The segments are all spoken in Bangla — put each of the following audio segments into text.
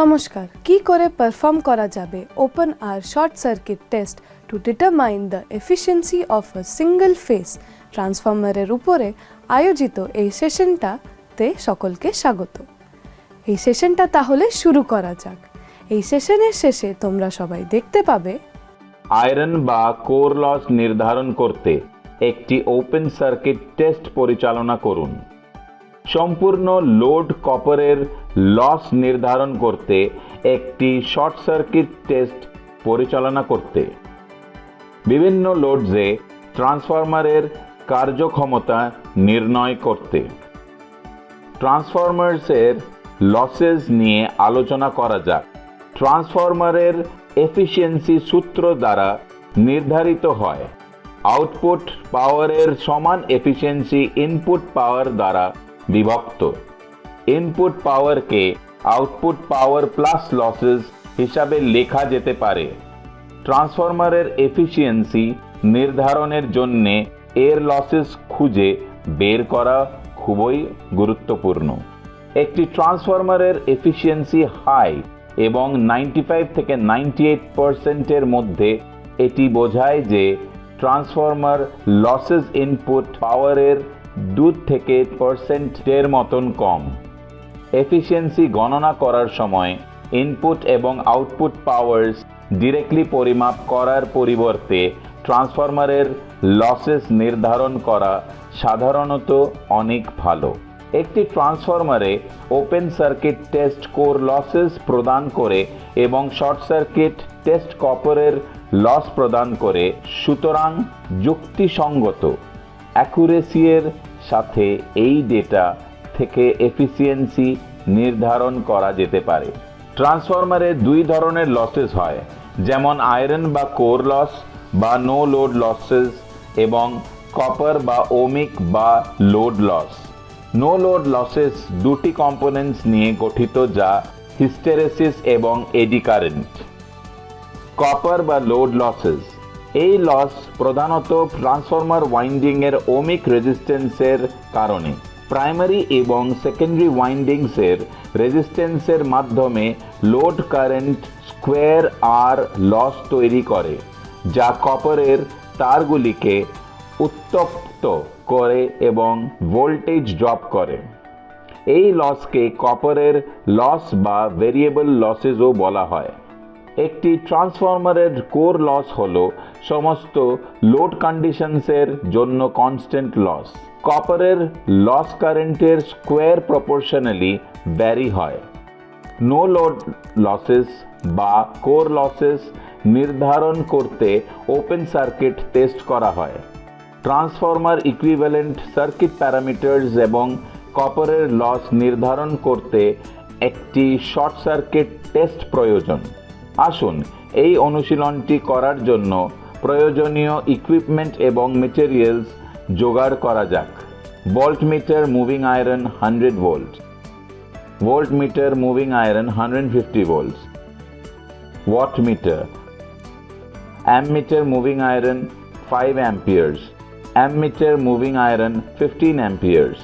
নমস্কার, কি করে পারফর্ম করা যাবে? Open R short circuit test to determine the efficiency of a single phase ট্রান্সফর্মারের উপরে আয়োজিত এই সেশনটাতে সকলকে স্বাগত। এই সেশনটা তাহলে শুরু করা যাক। এই সেশনের শেষে তোমরা সবাই দেখতে পাবে আয়রন বা কোর লস নির্ধারণ করতে একটি ওপেন সার্কিট টেস্ট পরিচালনা করুন। সম্পূর্ণ লোড কপারের লস নির্ধারণ করতে একটি শর্ট সার্কিট টেস্ট পরিচালনা করতে। বিভিন্ন লোডসে ট্রান্সফরমারের কার্যক্ষমতা নির্ণয় করতে। ট্রান্সফরমার্সের লসেস নিয়ে আলোচনা করা যাক। ট্রান্সফরমারের এফিসিয়েন্সি সূত্র দ্বারা নির্ধারিত হয়। আউটপুট পাওয়ারের সমান এফিসিয়েন্সি ইনপুট পাওয়ার দ্বারা বিভক্ত। ইনপুট পাওয়ারকে আউটপুট পাওয়ার প্লাস লসেস হিসাবে লেখা যেতে পারে। ট্রান্সফরমারের এফিসিয়েন্সি নির্ধারণের জন্যে এর লসেস খুঁজে বের করা খুবই গুরুত্বপূর্ণ। একটি ট্রান্সফরমারের এফিসিয়েন্সি হাই এবং নাইনটি ফাইভ থেকে নাইনটি এইট পার্সেন্টের মধ্যে এটি বোঝায় যে ট্রান্সফরমার লসেস ইনপুট পাওয়ারের দু থেকে পার্সেন্টের মতন কম। এফিসিয়েন্সি গণনা করার সময় ইনপুট এবং আউটপুট পাওয়ার্স ডিরেক্টলি পরিমাপ করার পরিবর্তে ট্রান্সফরমারের লসেস নির্ধারণ করা সাধারণত অনেক ভালো। একটি ট্রান্সফরমারে open circuit test core losses প্রদান করে এবং শর্ট সার্কিট টেস্ট কপারের লস প্রদান করে। সুতরাং যুক্তিসঙ্গত অ্যাকুরেসির সাথে এই ডেটা থেকে এফিসিয়েন্সি নির্ধারণ করা যেতে পারে। ট্রান্সফরমারে দুই ধরনের লসেস হয়, যেমন আয়রন বা কোর লস বা নো লোড লসেস এবং কপার বা ওমিক বা load loss no load losses দুটি কম্পোনেন্টস নিয়ে গঠিত যা হিস্টেরেসিস এবং এডি কারেন্ট কপার বা লোড লসেস এই লস প্রধানত ট্রান্সফরমার ওয়াইন্ডিং এর ওমিক রেজিস্ট্যান্সের কারণে। প্রাইমারি এবং সেকেন্ডারি ওয়াইন্ডিংসের রেজিস্ট্যান্সের মাধ্যমে load current square R loss তৈরি করে, যা কপারের তারগুলিকে উত্তপ্ত করে এবং ভোল্টেজ ড্রপ করে। এই লসকে কপারের লস বা ভেরিয়েবল লসেসও বলা হয়। একটি ট্রান্সফরমারের কোর লস হল সমস্ত লোড কন্ডিশনসের জন্য কনস্ট্যান্ট লস। কপারের লস কারেন্টের স্কোয়ার প্রপোর্শনালি ভ্যারি হয়। নো লোড লসেস বা কোর লসেস নির্ধারণ করতে ওপেন সার্কিট টেস্ট করা হয়। ট্রান্সফরমার ইকুইভ্যালেন্ট সার্কিট প্যারামিটার্স এবং কপারের লস নির্ধারণ করতে একটি শর্ট সার্কিট টেস্ট প্রয়োজন। আসুন, এই অনুশীলনটি করার জন্য প্রয়োজনীয় ইকুইপমেন্ট এবং মেটেরিয়ালস জোগাড় করা যাক। Voltmeter moving iron hundred volt voltmeter moving iron hundred fifty volts wattmeter ammeter moving iron five amperes ammeter moving iron fifteen amperes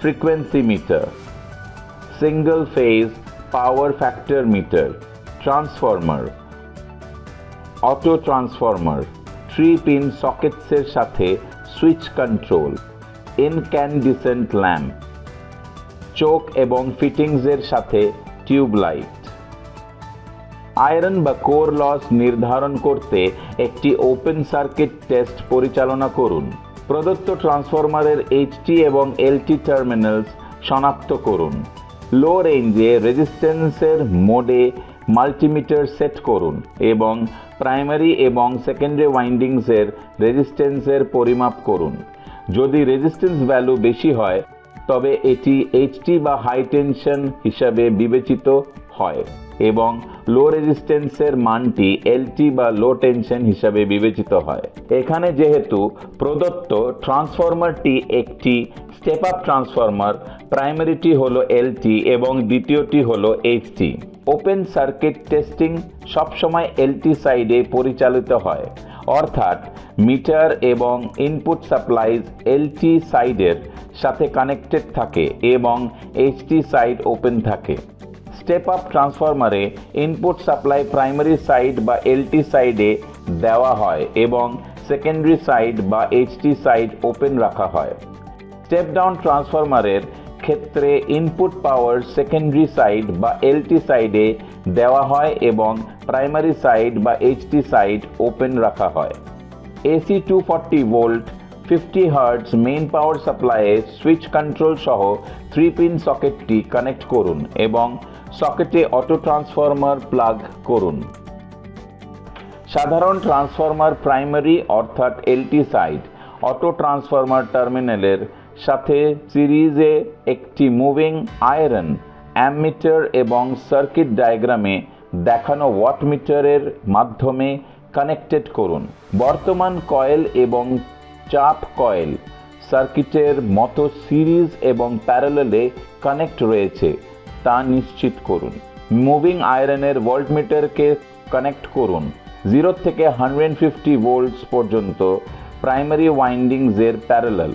frequency meter single phase power factor meter auto transformer 3 pin sockets এর সাথে switch control, incandescent lamp choke এবং ফিটিংস এর সাথে টিউব লাইট আয়রন বা কোর লস নির্ধারণ করতে একটি ওপেন সার্কিট টেস্ট পরিচালনা করুন। প্রদত্ত ট্রান্সফরমারের এইচটি এবং এলটি টার্মিনালস শনাক্ত করুন। লো রেঞ্জে রেজিস্ট্যান্সের মোডে মাল্টিমিটার সেট করুন এবং প্রাইমারি এবং সেকেন্ডারি ওয়াইন্ডিংসের রেজিস্ট্যান্সের পরিমাপ করুন। যদি রেজিস্ট্যান্স ভ্যালু বেশি হয়, তবে এটি এইচটি বা হাই টেনশন হিসাবে বিবেচিত হয়। এবং লো রেজিস্ট্যান্সের মানটি এলটি বা লো টেনশন হিসাবে বিবেচিত হয়। এখানে যেহেতু প্রদত্ত ট্রান্সফরমারটি একটি স্টেপ আপ ট্রান্সফরমার প্রাইমারিটি হলো এলটি এবং দ্বিতীয়টি হলো এইচটি ওপেন সার্কিট টেস্টিং সবসময় এলটি সাইডে পরিচালিত হয়। অর্থাৎ মিটার এবং ইনপুট সাপ্লাইজ এলটি সাইডের সাথে কানেক্টেড থাকে এবং এইচটি সাইড ওপেন থাকে। স্টেপ আপ ট্রান্সফরমারে ইনপুট সাপ্লাই প্রাইমারি সাইড বা এলটি সাইডে দেওয়া হয় এবং সেকেন্ডারি সাইড বা এইচটি সাইড ওপেন রাখা হয়। স্টেপ ডাউন ট্রান্সফরমারের ক্ষেত্রে ইনপুট পাওয়ার সেকেন্ডারি সাইড বা এলটি সাইডে দেওয়া হয় এবং প্রাইমারি সাইড বা এইচটি সাইড ওপেন রাখা হয়। AC two forty volt fifty hertz main power সাপ্লাইয়ে switch control সহ থ্রি পিন সকেটটি কানেক্ট করুন এবং সকেটে অটো ট্রান্সফরমার প্লাগ করুন। সাধারণ ট্রান্সফরমার প্রাইমারি অর্থাৎ এলটি সাইড অটো ট্রান্সফরমার টার্মিনালের সাথে সিরিজে একটি মুভিং আয়রন অ্যামমিটার এবং সার্কিট ডায়াগ্রামে দেখানো ওয়াটমিটারের মাধ্যমে কানেক্টেড করুন। বর্তমান কয়েল এবং চাপ কয়েল সার্কিটের মতো সিরিজ এবং প্যারালেলে কানেক্ট রয়েছে। তা নিশ্চিত করুন। মুভিং আয়রনের ভোল্টমিটারকে কানেক্ট করুন। জিরো থেকে হান্ড্রেড ফিফটি ভোল্টস পর্যন্ত প্রাইমারি ওয়াইন্ডিংসের প্যারালাল।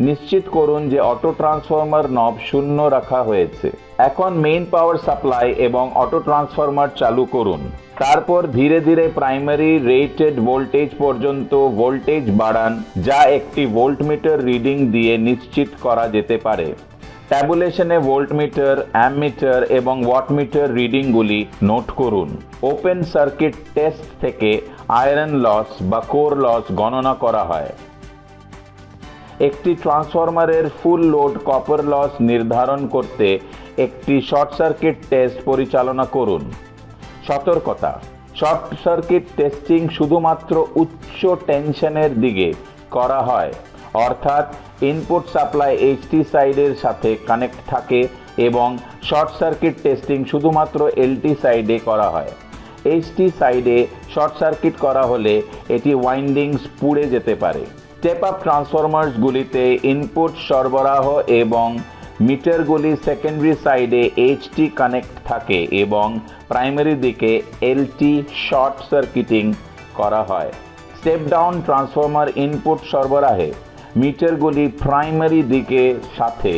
নিশ্চিত করুন যে অটো ট্রান্সফর্মার নব শূন্য রাখা হয়েছে। এখন মেইন পাওয়ার সাপ্লাই এবং অটো ট্রান্সফর্মার চালু করুন। তারপর ধীরে ধীরে প্রাইমারি রেটেড ভোল্টেজ পর্যন্ত ভোল্টেজ বাড়ান, যা একটি ভোল্টমিটার রিডিং দিয়ে নিশ্চিত করা যেতে পারে। ট্যাবুলেশনে ভোল্টমিটার অ্যামমিটার এবং ওয়াটমিটার রিডিংগুলি নোট করুন। ওপেন সার্কিট টেস্ট থেকে আয়রন লস বা কোর লস গণনা করা হয়। একটি ট্রান্সফরমারের ফুল লোড কপার লস নির্ধারণ করতে একটি শর্ট সার্কিট টেস্ট পরিচালনা করুন। সতর্কতা শর্ট সার্কিট টেস্টিং শুধুমাত্র উচ্চ টেনশনের দিকে করা হয়, অর্থাৎ ইনপুট সাপ্লাই এইচটি সাইডের সাথে কানেক্ট থাকে এবং শর্ট সার্কিট টেস্টিং শুধুমাত্র এলটি সাইডে করা হয়। এইচটি সাইডে শর্ট সার্কিট করা হলে এটি ওয়াইন্ডিংস পুড়ে যেতে পারে। স্টেপ আপ ট্রান্সফরমার্সগুলিতে ইনপুট সরবরাহ এবং মিটারগুলি সেকেন্ডারি সাইডে এইচটি কানেক্ট থাকে এবং প্রাইমারি দিকে এলটি শর্ট সার্কিটিং করা হয়। স্টেপ ডাউন ট্রান্সফরমার ইনপুট সরবরাহে মিটারগুলি প্রাইমারি দিকে সাথে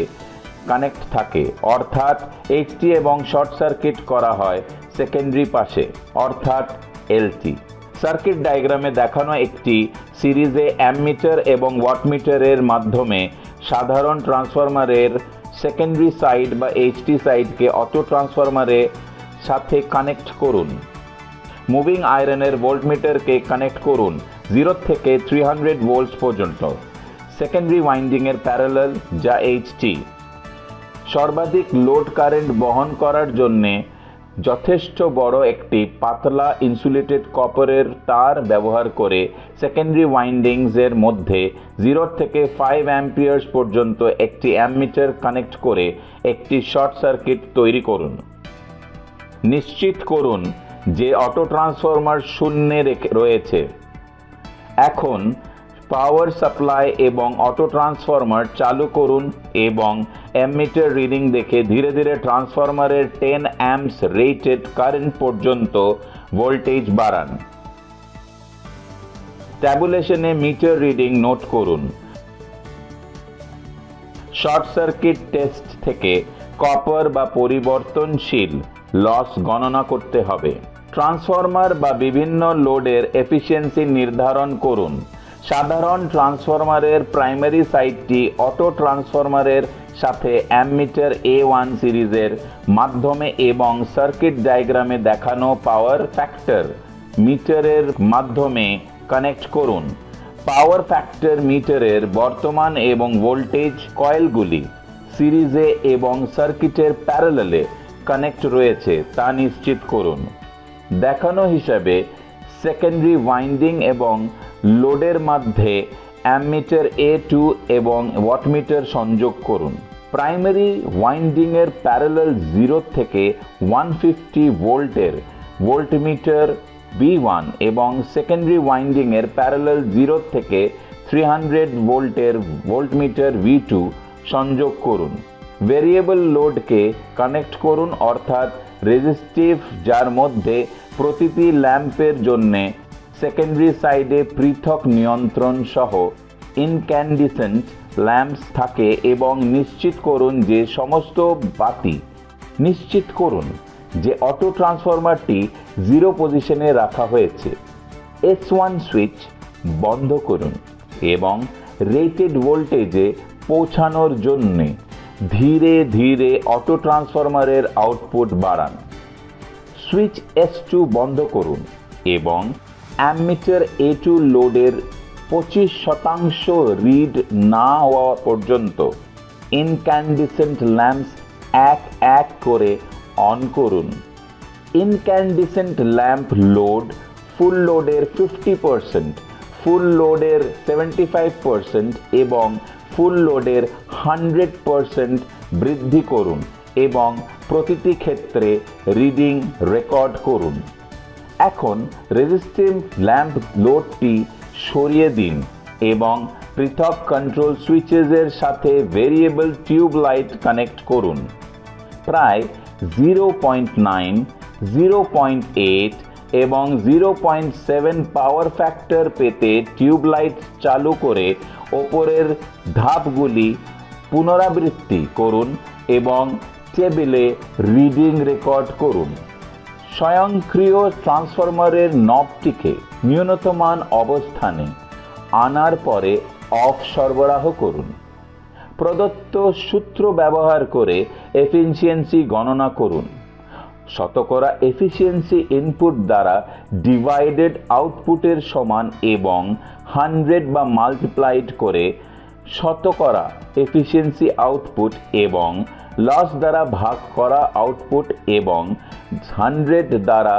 কানেক্ট থাকে। অর্থাৎ এইচটি এবং শর্ট সার্কিট করা হয় সেকেন্ডারি পাশে, অর্থাৎ এলটি সার্কিট ডায়াগ্রামে দেখানো একটি সিরিজে অ্যামমিটার এবং ওয়াটমিটারের মাধ্যমে সাধারণ ট্রান্সফরমারের সেকেন্ডারি সাইড বা এইচটি সাইডকে অটো ট্রান্সফরমারের সাথে কানেক্ট করুন। মুভিং আয়রনের ভোল্টমিটারকে কানেক্ট করুন, জিরো থেকে থ্রি হান্ড্রেড ভোল্টস পর্যন্ত। সেকেন্ডারি ওয়াইন্ডিংয়ের প্যারালাল যা এইচটি সর্বাধিক লোড কারেন্ট বহন করার জন্যে যথেষ্ট বড় একটি পাতলা ইনসুলেটেড কপারের তার ব্যবহার করে সেকেন্ডারি ওয়াইন্ডিংসের মধ্যে জিরো থেকে ফাইভ অ্যাম্পিয়ার্স পর্যন্ত একটি অ্যামমিটার কানেক্ট করে একটি শর্ট সার্কিট তৈরি করুন। নিশ্চিত করুন যে অটো ট্রান্সফরমার শূন্যে রয়েছে। এখন পাওয়ার সাপ্লাই এবং অটো ট্রান্সফরমার চালু করুন এবং অ্যামমিটার রিডিং দেখে ধীরে ধীরে ট্রান্সফরমারের টেন অ্যাম্পস রেটেড কারেন্ট পর্যন্ত ভোল্টেজ বাড়ান। ট্যাবুলেশনে মিটার রিডিং নোট করুন। শর্ট সার্কিট টেস্ট থেকে কপার বা পরিবর্তনশীল লস গণনা করতে হবে। ট্রান্সফরমার বা বিভিন্ন লোডের এফিসিয়েন্সি নির্ধারণ করুন। সাধারণ ট্রান্সফরমারের প্রাইমারি সাইটটি অটো ট্রান্সফরমারের সাথে অ্যামমিটার এ ওয়ান সিরিজের মাধ্যমে এবং সার্কিট ডায়াগ্রামে দেখানো পাওয়ার ফ্যাক্টর মিটারের মাধ্যমে কানেক্ট করুন। পাওয়ার ফ্যাক্টর মিটারের বর্তমান এবং ভোল্টেজ কয়েলগুলি সিরিজে এবং সার্কিটের প্যারালালে কানেক্ট রয়েছে তা নিশ্চিত করুন। দেখানো হিসাবে সেকেন্ডারি ওয়াইন্ডিং এবং লোডের মধ্যে অ্যামমিটার এ টু এবং ওয়াটমিটার সংযোগ করুন। প্রাইমারি ওয়াইন্ডিংয়ের প্যারালাল জিরো থেকে ওয়ান ফিফটি ভোল্টের ভোল্টমিটার বি ওয়ান এবং সেকেন্ডারি ওয়াইন্ডিংয়ের প্যারালাল জিরো থেকে থ্রি হান্ড্রেড ভোল্টের ভোল্টমিটার ভি টু সংযোগ করুন। ভেরিয়েবল লোডকে কানেক্ট করুন, অর্থাৎ রেজিস্টিভ, যার মধ্যে প্রতিটি ল্যাম্পের জন্যে সেকেন্ডারি সাইডে পৃথক নিয়ন্ত্রণ সহ ইনক্যান্ডিসেন্ট ল্যাম্পস থাকে এবং নিশ্চিত করুন যে সমস্ত বাতি, নিশ্চিত করুন যে অটো ট্রান্সফরমারটি জিরো পজিশনে রাখা হয়েছে। এস ওয়ান সুইচ বন্ধ করুন এবং রেটেড ভোল্টেজে পৌঁছানোর জন্যে ধীরে ধীরে অটো ট্রান্সফরমারের আউটপুট বাড়ান। সুইচ এস টু বন্ধ করুন এবং অ্যামিটার এ টু লোডের পঁচিশ শতাংশ রিড না হওয়া পর্যন্ত ইনক্যান্ডিসেন্ট ল্যাম্পস এক এক করে অন করুন। ইনক্যান্ডিসেন্ট ল্যাম্প লোড ফুল লোডের ফিফটি পারসেন্ট, ফুল লোডের সেভেন্টি ফাইভ পারসেন্ট এবং ফুল লোডের হান্ড্রেড পারসেন্ট বৃদ্ধি করুন এবং প্রতিটি ক্ষেত্রে রিডিং রেকর্ড করুন। এখন রেজিস্টিভ ল্যাম্প লোডটি সরিয়ে দিন এবং পৃথক কন্ট্রোল সুইচেসের সাথে ভেরিয়েবল টিউব লাইট কানেক্ট করুন। প্রায় zero point nine zero point eight এবং zero point seven power factor পেতে টিউব লাইট চালু করে ওপরের ধাপগুলি পুনরাবৃত্তি করুন এবং টেবিলে রিডিং রেকর্ড করুন। স্বয়ংক্রিয় ট্রান্সফরমারের নবটিকে ন্যূনতমান অবস্থানে আনার পরে অফ সরবরাহ করুন। প্রদত্ত সূত্র ব্যবহার করে এফিসিয়েন্সি গণনা করুন। শতকরা এফিসিয়েন্সি ইনপুট দ্বারা ডিভাইডেড আউটপুটের সমান এবং হান্ড্রেড বা মাল্টিপ্লাইড করে শতকরা এফিসিয়েন্সি আউটপুট এবং লস দ্বারা ভাগ করা আউটপুট এবং হান্ড্রেড দ্বারা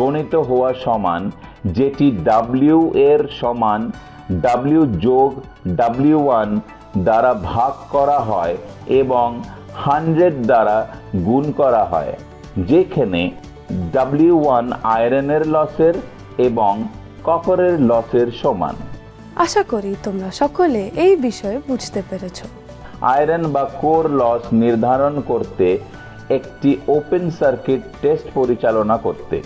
গণিত হওয়া সমান, যেটি ডাব্লিউ এর সমান ডাব্লিউ যোগ ডাব্লিউ ওয়ান দ্বারা ভাগ করা হয় এবং হান্ড্রেড দ্বারা গুণ করা হয়, যেখানে ডাব্লিউ ওয়ান আয়রনের লসের এবং কপারের লসের সমান। আশা করি তোমরা সকলে এই বিষয়ে বুঝতে পেরেছ। আয়রন বা কোর লস নির্ধারণ করতে একটি ওপেন সার্কিট টেস্ট পরিচালনা করতে,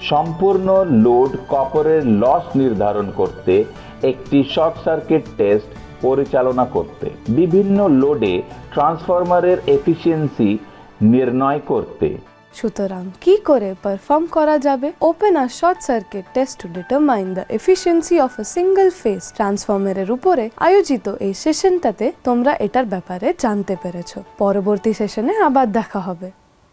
সম্পূর্ণ লোড কপারের লস নির্ধারণ করতে একটি শর্ট সার্কিট টেস্ট পরিচালনা করতে, বিভিন্ন লোডে ট্রান্সফরমারের এফিসিয়েন্সি নির্ণয় করতে। সুতরাং কি করে পারফর্ম করা যাবে? Open R short circuit test to determine the efficiency of a single phase ট্রান্সফর্মারের উপরে আয়োজিত এই সেশনটাতে তোমরা এটার ব্যাপারে জানতে পেরেছ। পরবর্তী সেশনে আবার দেখা হবে।